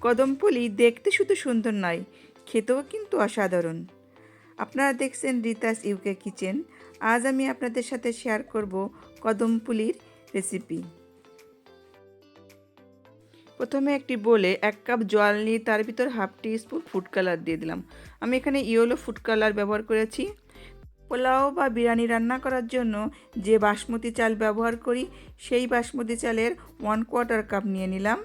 কদমপুলি দেখতে শুধু সুন্দর নয়, খেতেও কিন্তু অসাধারণ। আপনারা দেখছেন রিতাস ইউকে কিচেন আজ আমি আপনাদের সাথে শেয়ার করব কদমপুলির রেসিপি প্রথমে একটি বলে এক কাপ জল নিয়ে তার ভিতর half teaspoon food colour দিয়ে দিলাম। আমি এখানে ইয়েলো ফুড কালার ব্যবহার করেছি। পোলাও বা বিরিয়ানি রান্না করার জন্য যে বাসমতি চাল ব্যবহার করি, সেই বাসমতি চালের ওয়ান কোয়ার্টার কাপ নিয়ে নিলাম।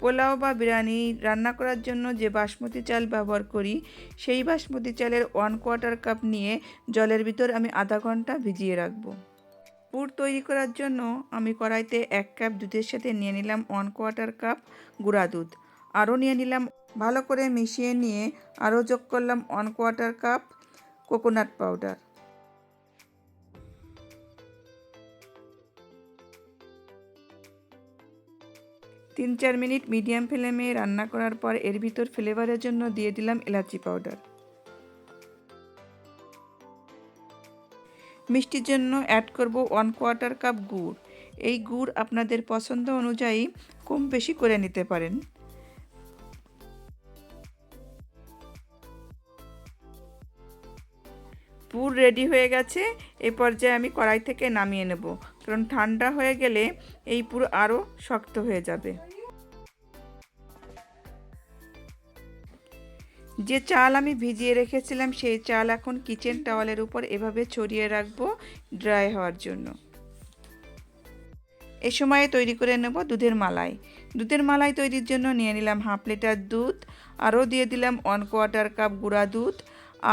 পোলাও বা বিরিয়ানি রান্না করার জন্য যে বাসমতি চাল ব্যবহার করি, সেই বাসমতি চালের ওয়ান কোয়ার্টার কাপ নিয়ে জলের ভিতর আমি আধা ঘণ্টা ভিজিয়ে রাখব। পুর তৈরি করার জন্য আমি কড়াইতে এক কাপ দুধের সাথে নিয়ে নিলাম ওয়ান কোয়ার্টার কাপ গুঁড়া দুধ। আরও নিয়ে নিলাম, ভালো করে মিশিয়ে নিয়ে আরও যোগ করলাম one quarter cup coconut powder তিন চার মিনিট মিডিয়াম ফ্লেমে রান্না করার পর এর ভিতর ফ্লেভারের জন্য দিয়ে দিলাম এলাচি পাউডার। মিষ্টির জন্য অ্যাড করব ওয়ান কোয়ার্টার কাপ গুড়। এই গুড় আপনাদের পছন্দ অনুযায়ী কম বেশি করে নিতে পারেন। পুর রেডি হয়ে গেছে এই পর্যায়ে আমি কড়াই থেকে নামিয়ে নেব। কারণ ঠান্ডা হয়ে গেলে এই পুর আরও শক্ত হয়ে যাবে। যে চাল আমি ভিজিয়ে রেখেছিলাম, সেই চাল এখন কিচেন টাওয়ালের উপর এভাবে ছড়িয়ে রাখব ড্রাই হওয়ার জন্য। এ সময়ে তৈরি করে নেব দুধের মালাই। দুধের মালাই তৈরির জন্য নিয়ে নিলাম হাফ লিটার দুধ, আরও দিয়ে দিলাম ওয়ান কোয়ার্টার কাপ গুঁড়া দুধ,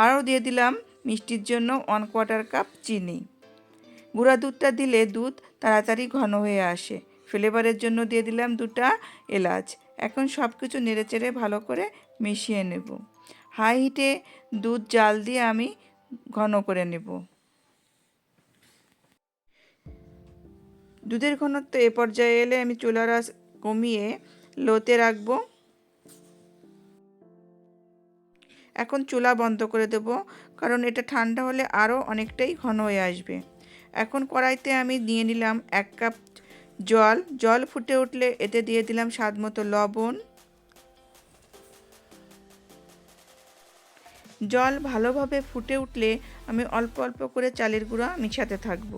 আরও দিয়ে দিলাম মিষ্টির জন্য ওয়ান কোয়ার্টার কাপ চিনি। গুঁড়া দুধটা দিলে দুধ তাড়াতাড়ি ঘন হয়ে আসে। ফ্লেভারের জন্য দিয়ে দিলাম দুটা এলাচ। এখন সব কিছু নেড়েচেড়ে ভালো করে মিশিয়ে নেব। হাই হিটে দুধ জাল দিয়ে আমি ঘন করে নেব। দুধের ঘনত্ব এ পর্যায়ে এলে আমি চুলার আঁচ কমিয়ে লোতে রাখব। এখন চুলা বন্ধ করে দেব, কারণ এটা ঠান্ডা হলে আরও অনেকটাই ঘন হয়ে আসবে। এখন কড়াইতে আমি দিয়ে নিলাম এক কাপ জল। জল ফুটে উঠলে এতে দিয়ে দিলাম স্বাদ মতো লবণ। জল ভালোভাবে ফুটে উঠলে আমি অল্প অল্প করে চালের গুঁড়া মিশাতে থাকব।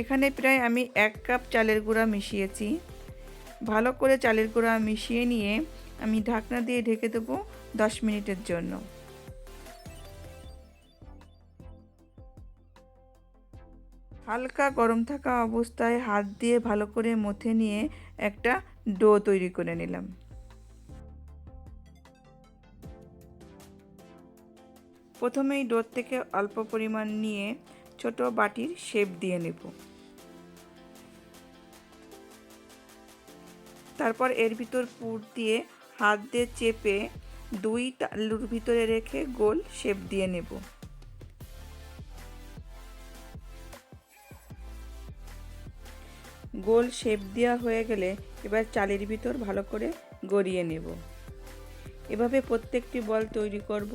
এখানে প্রায় আমি এক কাপ চালের গুঁড়া মিশিয়েছি। ভালো করে চালের গুঁড়া মিশিয়ে নিয়ে আমি ঢাকনা দিয়ে ঢেকে দেবো দশ মিনিটের জন্য। হালকা গরম থাকা অবস্থায় হাত দিয়ে ভালো করে মথে নিয়ে একটা ডো তৈরি করে নিলাম। প্রথমেই ডোর থেকে অল্প পরিমাণ নিয়ে ছোট বাটির শেপ দিয়ে নেব। তারপর এর ভিতর পুর দিয়ে হাত দিয়ে চেপে দুই তালুর ভিতরে রেখে গোল শেপ দিয়ে নেব। গোল শেপ দেওয়া হয়ে গেলে এবার চালের ভিতর ভালো করে গড়িয়ে নেব। এভাবে প্রত্যেকটি বল তৈরি করব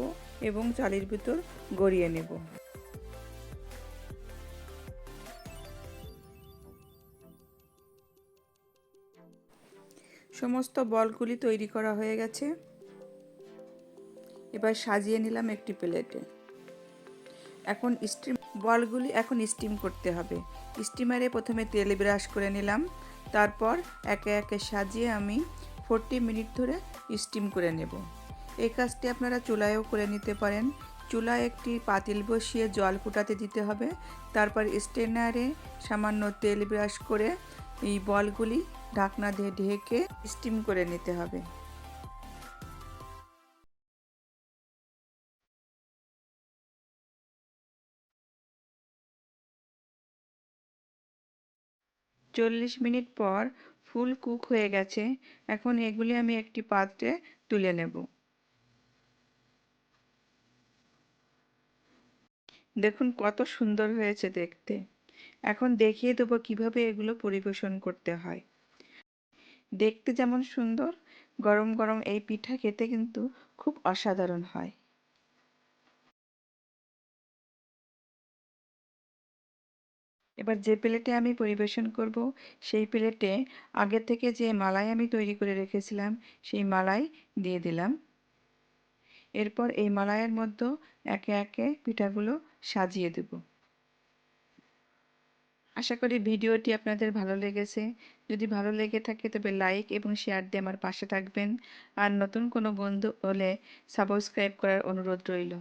এবং চালের ভিতর গড়িয়ে নেব। সমস্ত বলগুলি তৈরি করা হয়ে গেছে। এবার সাজিয়ে নিলাম একটি প্লেটে। এখন স্টিম বলগুলি এখন স্টিম করতে হবে। স্টিমারে প্রথমে তেল ব্রাশ করে নিলাম। তারপর একে একে সাজিয়ে আমি ফোরটি মিনিট ধরে স্টিম করে নেব। এই কাজটি আপনারা চুলায়ও করে নিতে পারেন। চুলায় একটি পাতিল বসিয়ে জল ফুটাতে দিতে হবে। তারপর স্টেনারে সামান্য তেল ব্রাশ করে এই বলগুলি ঢাকনা দিয়ে ঢেকে স্টিম করে নিতে হবে। চল্লিশ মিনিট পর ফুল কুক হয়ে গেছে। এখন এগুলি আমি একটি পাত্রে তুলে নেব। দেখুন কত সুন্দর হয়েছে দেখতে। এখন দেখিয়ে দেবো কীভাবে এগুলো পরিবেশন করতে হয়। দেখতে যেমন সুন্দর, গরম গরম এই পিঠা খেতে কিন্তু খুব অসাধারণ হয়। এবার যে প্লেটে আমি পরিবেশন করব, সেই প্লেটে আগে থেকে যে মালাই আমি তৈরি করে রেখেছিলাম, সেই মালাই দিয়ে দিলাম। এরপর এই মালাইয়ের মধ্যে একে একে পিঠাগুলো সাজিয়ে দেবো। আশা করি ভিডিওটি আপনাদের ভালো লেগেছে। যদি ভালো লেগে থাকে তবে লাইক এবং শেয়ার দিয়ে আমার পাশে থাকবেন। আর নতুন কোনো বন্ধু হলে সাবস্ক্রাইব করার অনুরোধ রইল।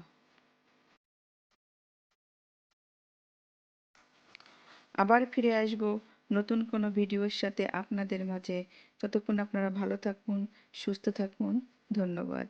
আবার ফিরে আসব নতুন কোনো ভিডিওর সাথে আপনাদের মাঝে। ততক্ষণ আপনারা ভালো থাকুন, সুস্থ থাকুন। ধন্যবাদ।